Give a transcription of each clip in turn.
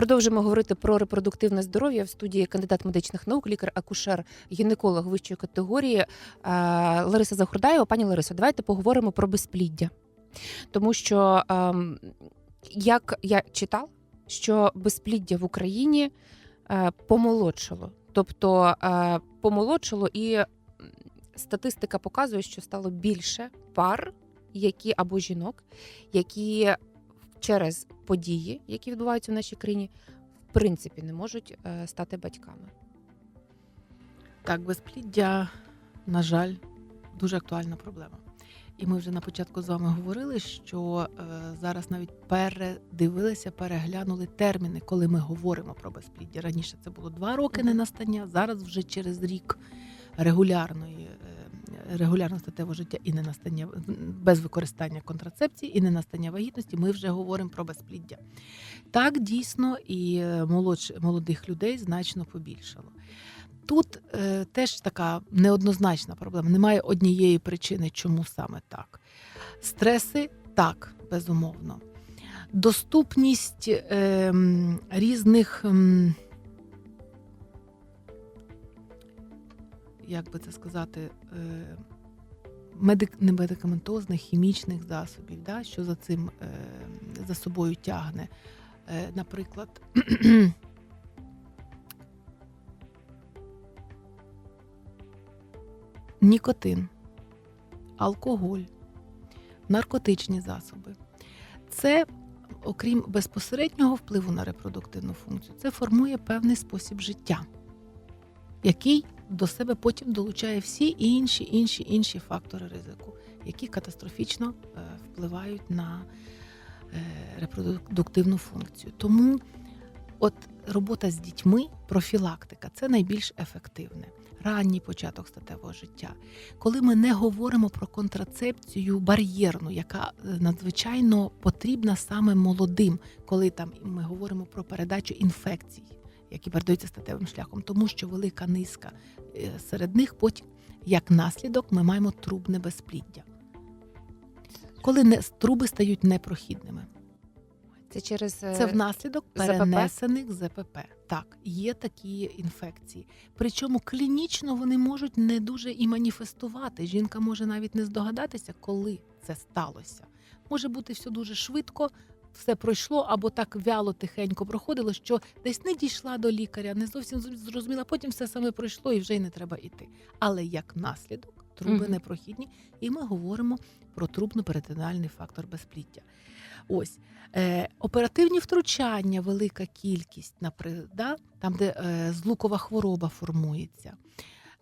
Продовжимо говорити про репродуктивне здоров'я в студії кандидат медичних наук, лікар-акушер, гінеколог вищої категорії е, Лариса Захурдаєва. Пані Ларисо, давайте поговоримо про безпліддя. Тому що ем, як я читала, що безпліддя в Україні е, помолодшало. Тобто е, помолодшало, і статистика показує, що стало більше пар, які або жінок, які через події, які відбуваються в нашій країні, в принципі не можуть е, стати батьками. Так, безпліддя, на жаль, дуже актуальна проблема. І ми вже на початку з вами говорили, що е, зараз навіть передивилися, переглянули терміни, коли ми говоримо про безпліддя. Раніше це було два роки ненастання, зараз вже через рік регулярної е, регулярного статевого життя і ненастання без використання контрацепції і ненастання вагітності. Ми вже говоримо про безпліддя. Так дійсно і е, молодш, молодих людей значно побільшало. Тут е, теж така неоднозначна проблема. Немає однієї причини, чому саме так. Стреси так, безумовно. Доступність е, різних, м, як би це сказати, е, медик, не медикаментозних, хімічних засобів, да, що за цим е, за собою тягне. Е, наприклад, нікотин, алкоголь, наркотичні засоби. Це, окрім безпосереднього впливу на репродуктивну функцію, це формує певний спосіб життя, який до себе потім долучає всі інші інші інші фактори ризику, які катастрофічно е, впливають на е, репродуктивну функцію. Тому от робота з дітьми, профілактика це найбільш ефективне. Ранній початок статевого життя, коли ми не говоримо про контрацепцію бар'єрну, яка е, надзвичайно потрібна саме молодим, коли там ми говоримо про передачу інфекцій, які передаються статевим шляхом, тому що велика низка е, серед них потім, як наслідок, ми маємо трубне безпліддя. Коли не, труби стають непрохідними. Це через е, Це внаслідок ЗПП? перенесених ЗПП. Так, є такі інфекції. Причому клінічно вони можуть не дуже і маніфестувати. Жінка може навіть не здогадатися, коли це сталося. Може бути все дуже швидко, все пройшло, або так вяло тихенько проходило, що десь не дійшла до лікаря, не зовсім зрозуміла. Потім все саме пройшло і вже й не треба йти. Але як наслідок, труби Мгм. непрохідні, і ми говоримо про трубно-перитонеальний фактор безпліддя. Ось е, оперативні втручання, велика кількість, наприклад, да? там, де е, злукова хвороба формується.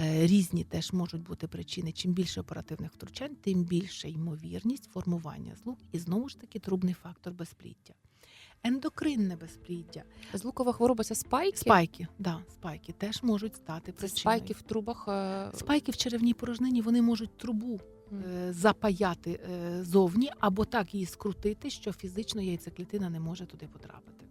Е, різні теж можуть бути причини. Чим більше оперативних втручань, тим більша ймовірність формування злук і знову ж таки трубний фактор безпліддя. Ендокринне безпліддя. злукова хвороба це спайки. Спайки, да, спайки теж можуть стати Це причиною. спайки в трубах. е, Спайки в черевній порожнині вони можуть трубу е, запаяти зовні або так її скрутити, що фізично яйцеклітина не може туди потрапити.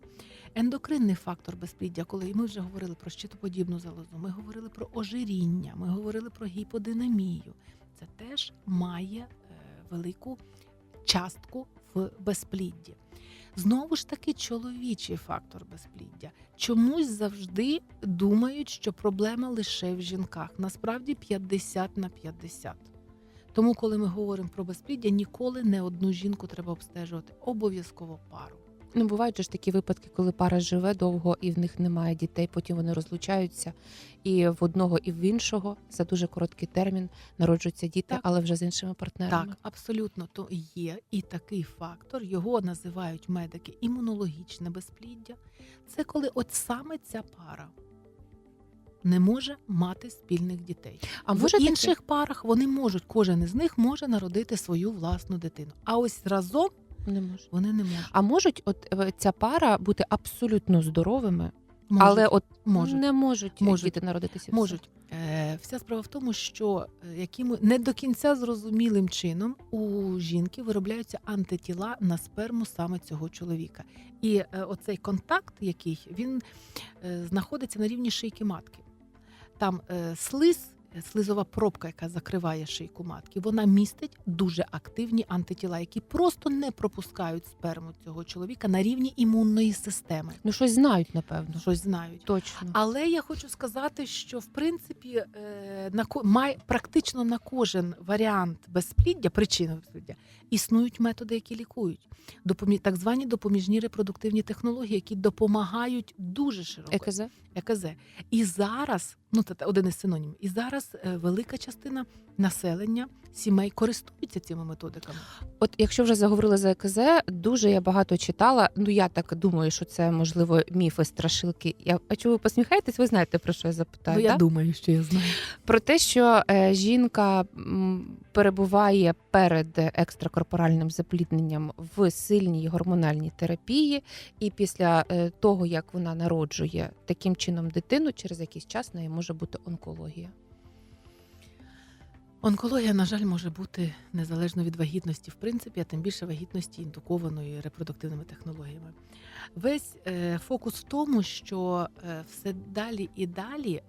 Ендокринний фактор безпліддя, коли ми вже говорили про щитоподібну залозу, ми говорили про ожиріння, ми говорили про гіподинамію. Це теж має е, велику частку в безплідді. Знову ж таки, чоловічий фактор безпліддя. Чомусь завжди думають, що проблема лише в жінках. Насправді 50 на 50. Тому, коли ми говоримо про безпліддя, ніколи не одну жінку треба обстежувати, обов'язково пару. Ну, бувають ж такі випадки, коли пара живе довго і в них немає дітей, потім вони розлучаються, і в одного, і в іншого за дуже короткий термін народжуються діти, Так. але вже з іншими партнерами. Так, абсолютно, то є і такий фактор. Його називають медики імунологічне безпліддя. Це коли от саме ця пара не може мати спільних дітей. А в може інших парах вони можуть, кожен із них може народити свою власну дитину. А ось разом не може. вони не можуть. А можуть от е, ця пара бути абсолютно здоровими, Можуть. але от можуть. не можуть, Можуть. діти народитися. Можуть. Е, Вся справа в тому, що е, яким не до кінця зрозумілим чином у жінки виробляються антитіла на сперму саме цього чоловіка. І е, оцей контакт, який він е, знаходиться на рівні шийки матки. Там е, слиз слизова пробка, яка закриває шийку матки, вона містить дуже активні антитіла, які просто не пропускають сперму цього чоловіка на рівні імунної системи. Ну, щось знають, напевно. Щось знають. Точно. Але я хочу сказати, що в принципі е, на практично на кожен варіант безпліддя, причини безпліддя, існують методи, які лікують. Допомі... Так звані допоміжні репродуктивні технології, які допомагають дуже широко. ЕКЗ? ЕКЗ. І зараз, ну це один із синонімів, і зараз е, велика частина населення сімей користуються цими методиками. От якщо вже заговорили за ЕКЗ, дуже я багато читала. Ну я так думаю, що це можливо міфи, страшилки. Я а чого ви посміхаєтесь? Ви знаєте про що я запитаю? ну, я да? думаю, що я знаю. Про те, що е, жінка м, перебуває перед екстракорпоральним заплідненням в сильній гормональній терапії, і після е, того, як вона народжує таким чином дитину, через якийсь час в неї може бути онкологія. Онкологія, на жаль, може бути незалежно від вагітності, в принципі, а тим більше вагітності індукованої репродуктивними технологіями. Весь е, фокус в тому, що е, все далі і далі, е,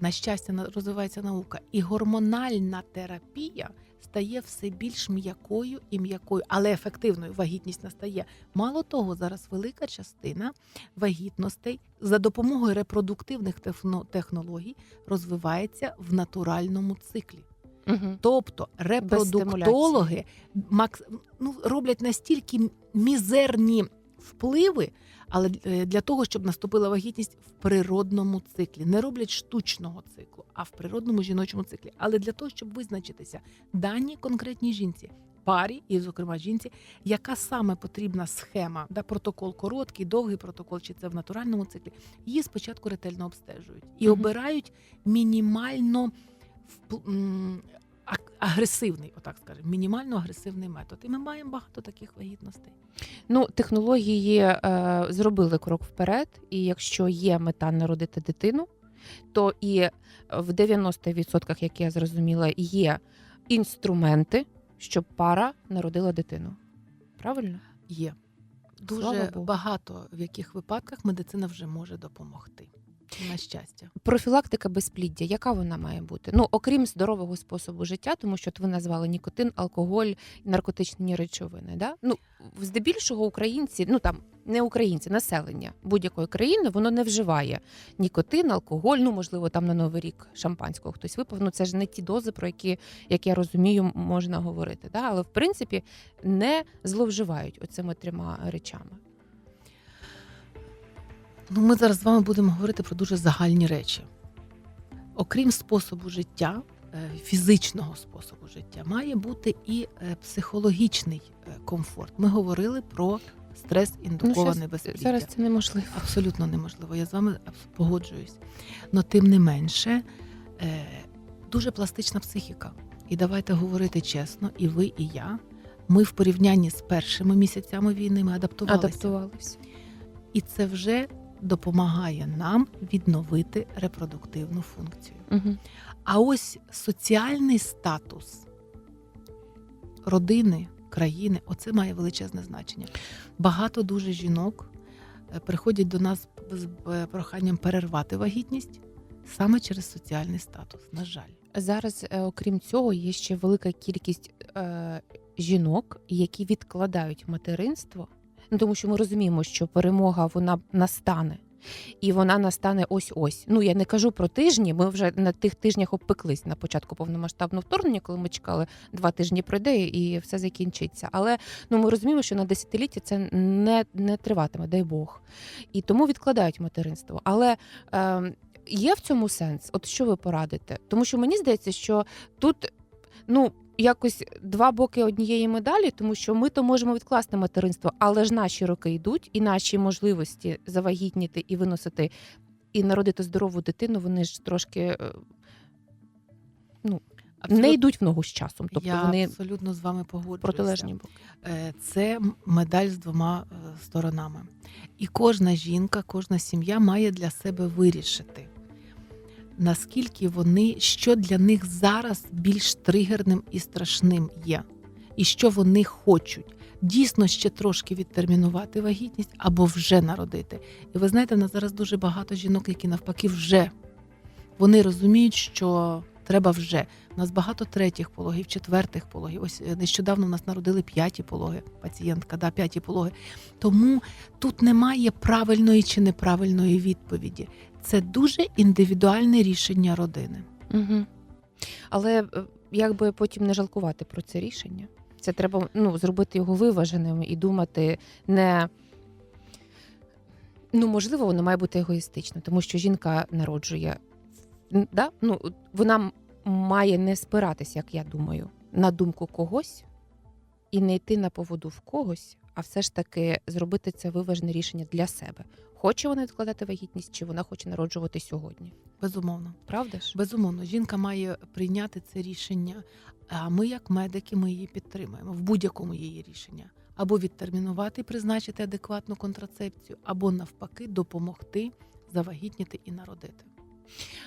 на щастя, розвивається наука, і гормональна терапія стає все більш м'якою і м'якою, але ефективною вагітність настає. Мало того, зараз велика частина вагітностей за допомогою репродуктивних техно- технологій розвивається в натуральному циклі. Угу. Тобто репродуктологи макс... ну, роблять настільки мізерні впливи, але е, для того, щоб наступила вагітність в природному циклі. Не роблять штучного циклу, а в природному жіночому циклі. Але для того, щоб визначитися даній конкретній жінці. Парі, і, зокрема, жінці, яка саме потрібна схема, да, протокол короткий, довгий протокол, чи це в натуральному циклі, її спочатку ретельно обстежують і Мгм. обирають мінімально агресивний, отак скажемо, мінімально агресивний метод. І ми маємо багато таких вагітностей. Ну, технології е, зробили крок вперед, і якщо є мета народити дитину, то і в 90%, як я зрозуміла, є інструменти, щоб пара народила дитину. Правильно? Є дуже багато в яких випадках медицина вже може допомогти. На щастя, Профілактика безпліддя, яка вона має бути? Ну, окрім здорового способу життя, тому що ви назвали нікотин, алкоголь, наркотичні речовини. Да? Ну, здебільшого українці, ну там не українці, населення будь-якої країни, воно не вживає нікотин, алкоголь. Ну, можливо, там на новий рік шампанського хтось випив. Ну це ж не ті дози, про які, як я розумію, можна говорити. Да? Але в принципі не зловживають оцими трьома речами. Ну ми зараз з вами будемо говорити про дуже загальні речі. Окрім способу життя, е, фізичного способу життя, має бути і е, психологічний е, комфорт. Ми говорили про стрес індуковане щас- безпліддя. Ну, зараз це неможливо. Абсолютно неможливо. Я з вами погоджуюсь. Но тим не менше, дуже пластична психіка. І давайте говорити чесно, і ви, і я. Ми в порівнянні з першими місяцями війни ми адаптувалися. Адаптувалися. І це вже допомагає нам відновити репродуктивну функцію. Угу. А ось соціальний статус родини, країни оце має величезне значення. Багато дуже жінок е, приходять до нас з е, проханням перервати вагітність саме через соціальний статус. На жаль, Зараз, е, окрім цього, є ще велика кількість е, жінок, які відкладають материнство, ну тому що ми розуміємо, що перемога вона настане. І вона настане ось ось. Ну я не кажу про тижні. Ми вже на тих тижнях обпеклись на початку повномасштабного вторгнення, коли ми чекали два тижні пройде і все закінчиться. Але ну ми розуміємо, що на десятиліття це не, не триватиме, дай Бог. І тому відкладають материнство. Але е, є в цьому сенс? От що ви порадите? Тому що мені здається, що тут ну. Якось два боки однієї медалі, тому що ми то можемо відкласти материнство, але ж наші роки йдуть, і наші можливості завагітніти і виносити і народити здорову дитину, вони ж трошки е, не йдуть в ногу з часом. Тобто я вони абсолютно з вами погоджуюся. протилежні боки. Е, Це медаль з двома е, сторонами. І кожна жінка, кожна сім'я має для себе вирішити, наскільки вони, що для них зараз більш тригерним і страшним є, і що вони хочуть. Дійсно ще трошки відтермінувати вагітність або вже народити. І ви знаєте, в нас зараз дуже багато жінок, які навпаки вже вони розуміють, що треба вже. У нас багато третіх пологів, четвертих пологів. Ось е, нещодавно у нас народили п'яті пологи, пацієнтка, да, п'яті пологи. Тому тут немає правильної чи неправильної відповіді. Це дуже індивідуальне рішення родини. Угу. Але е, як би потім не жалкувати про це рішення, це треба ну, зробити його виваженим і думати не. Ну, можливо, воно має бути егоїстично, тому що жінка народжує. Да? Ну, вона має не спиратися, як я думаю, на думку когось і не йти на поводу в когось, а все ж таки зробити це виважене рішення для себе. Хоче вона відкладати вагітність, чи вона хоче народжувати сьогодні. Безумовно. Правда ж? Безумовно, жінка має прийняти це рішення. А ми, як медики, ми її підтримуємо в будь-якому її рішення. Або відтермінувати, призначити адекватну контрацепцію, або навпаки допомогти завагітніти і народити.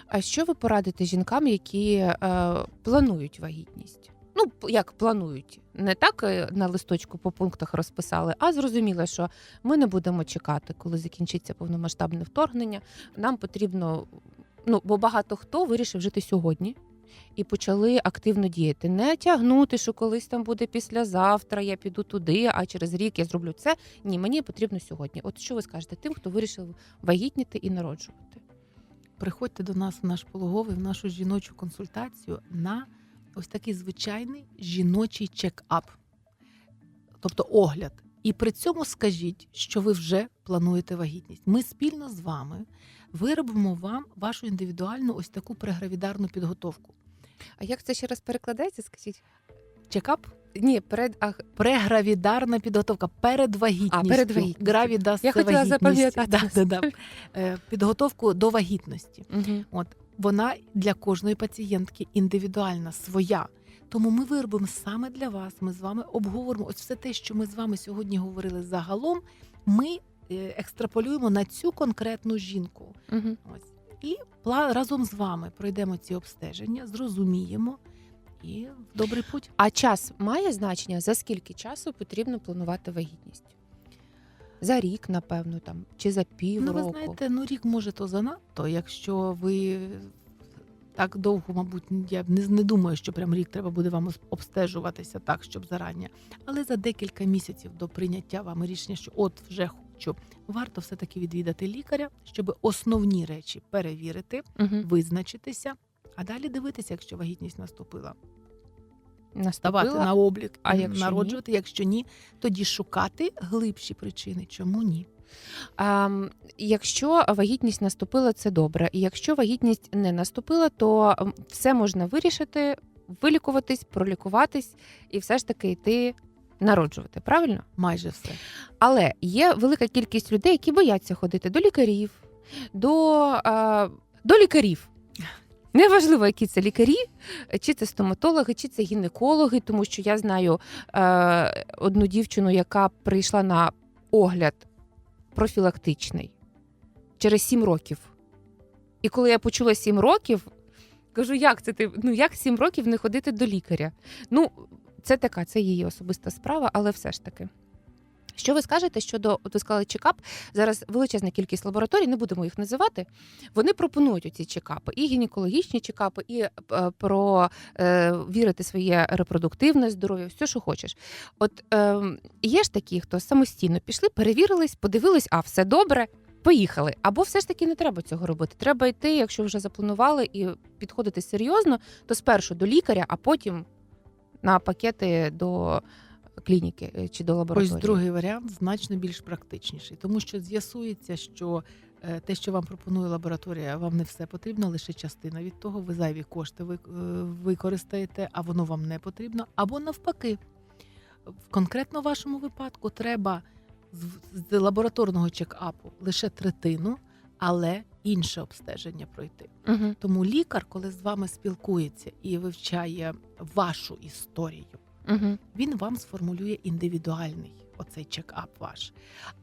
А що ви порадите жінкам, які е, планують вагітність? Ну, як планують, не так е, на листочку по пунктах розписали, а зрозуміли, що ми не будемо чекати, коли закінчиться повномасштабне вторгнення. Нам потрібно, ну бо багато хто вирішив жити сьогодні і почали активно діяти. Не тягнути, що колись там буде післязавтра, я піду туди, а через рік я зроблю це. Ні, мені потрібно сьогодні. От що ви скажете тим, хто вирішив вагітніти і народжувати? Приходьте до нас в наш пологовий, в нашу жіночу консультацію на ось такий звичайний жіночий чек-ап, тобто огляд. І при цьому скажіть, що ви вже плануєте вагітність. Ми спільно з вами виробимо вам вашу індивідуальну ось таку прегравідарну підготовку. А як це ще раз перекладається? Скажіть? Чекап Ні, перед ах, прегравідарна підготовка перед вагітністю. А, перед вагітністю. Гравідас Я хотіла запам'ятати. Да, да, да. Е, Підготовку до вагітності. угу. От вона для кожної пацієнтки індивідуальна, своя. Тому ми виробимо саме для вас. Ми з вами обговоримо ось все те, що ми з вами сьогодні говорили загалом. Ми е, екстраполюємо на цю конкретну жінку. Угу. Ось і разом з вами пройдемо ці обстеження, зрозуміємо і в добрий путь. А час має значення, за скільки часу потрібно планувати вагітність? За рік, напевно, там, чи за пів Ну, ви знаєте, ну рік може то занадто, якщо ви так довго, мабуть, я не, не думаю, що прям рік треба буде вам обстежуватися так, щоб зарані. Але за декілька місяців до прийняття вами рішення, що от вже хочу, варто все-таки відвідати лікаря, щоб основні речі перевірити, Угу. визначитися, а далі дивитися, якщо вагітність наступила. Наступила. Ставати на облік, а якщо народжувати. Якщо ні, тоді шукати глибші причини. Чому ні? А, якщо вагітність наступила, це добре. І якщо вагітність не наступила, то все можна вирішити, вилікуватись, пролікуватись і все ж таки йти народжувати. Правильно? Майже все. Але є велика кількість людей, які бояться ходити до лікарів, до, а, до лікарів. Неважливо, які це лікарі, чи це стоматологи, чи це гінекологи, тому що я знаю е, одну дівчину, яка прийшла на огляд профілактичний через 7 років. І коли я почула 7 років, кажу, як це ти? Ну як 7 років не ходити до лікаря? Ну, це така, це її особиста справа, але все ж таки. Що ви скажете щодо, от ви сказали чекап? Зараз величезна кількість лабораторій, не будемо їх називати. Вони пропонують оці чекапи, і гінекологічні чекапи, і е, про е, вірити своє репродуктивне здоров'я, все, що хочеш. От е, є ж такі, хто самостійно пішли, перевірились, подивились, а все добре. Поїхали. Або все ж таки не треба цього робити. Треба йти, якщо вже запланували і підходити серйозно, то спершу до лікаря, а потім на пакети до клініки е, чи до лабораторії. Ось другий варіант значно більш практичніший, тому що з'ясується, що е, те, що вам пропонує лабораторія, вам не все потрібно, лише частина від того. Ви зайві кошти е, використаєте, а воно вам не потрібно. Або навпаки, в конкретно вашому випадку треба з лабораторного чекапу лише третину, але інше обстеження пройти. Угу. Тому лікар, коли з вами спілкується і вивчає вашу історію Угу. він вам сформулює індивідуальний оцей чекап ваш.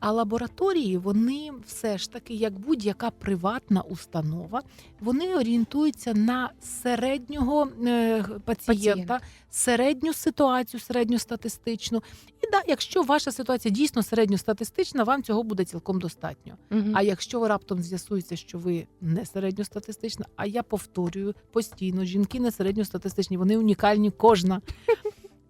А лабораторії вони все ж таки, як будь-яка приватна установа, вони орієнтуються на середнього е, пацієнта, Пацієнта. середню ситуацію, середньостатистичну, і да, якщо ваша ситуація дійсно середньостатистична, вам цього буде цілком достатньо. Мгм. А якщо раптом з'ясується, що ви не середньостатистична, а я повторюю постійно, жінки не середньостатистичні, вони унікальні кожна.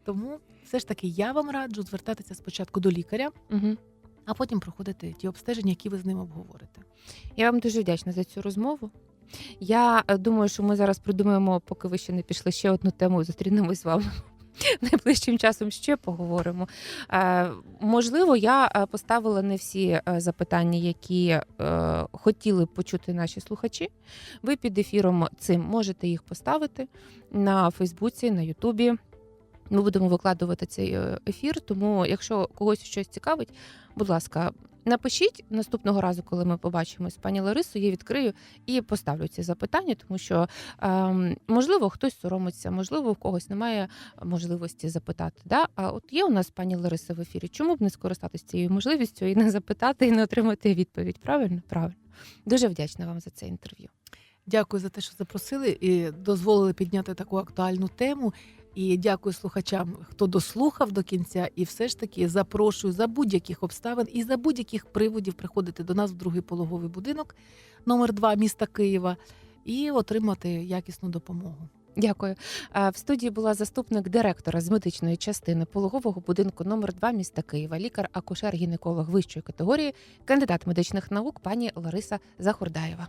Тому все ж таки я вам раджу звертатися спочатку до лікаря, Мгм. а потім проходити ті обстеження, які ви з ним обговорите. Я вам дуже вдячна за цю розмову. Я е, думаю, що ми зараз придумаємо, поки ви ще не пішли, ще одну тему зустрінемось з вами. Найближчим часом ще поговоримо. Е, можливо, я е, поставила не всі запитання, які хотіли почути наші слухачі. Ви під ефіром цим можете їх поставити на Фейсбуці, на Ютубі. Ми будемо викладувати цей е, ефір. Тому, якщо когось щось цікавить, будь ласка, напишіть наступного разу, коли ми побачимось пані Ларисою, я відкрию і поставлю ці запитання, тому що ем, можливо хтось соромиться, можливо, в когось немає можливості запитати. Да? А от є у нас пані Лариса в ефірі. Чому б не скористатися цією можливістю і не запитати, і не отримати відповідь? Правильно? Правильно. Дуже вдячна вам за це інтерв'ю. Дякую за те, що запросили і дозволили підняти таку актуальну тему. І дякую слухачам, хто дослухав до кінця. І все ж таки запрошую за будь-яких обставин і за будь-яких приводів приходити до нас в другий пологовий будинок номер 2 міста Києва і отримати якісну допомогу. Дякую. В студії була заступник директора з медичної частини пологового будинку номер 2 міста Києва, лікар-акушер-гінеколог вищої категорії, кандидат медичних наук пані Лариса Захурдаєва.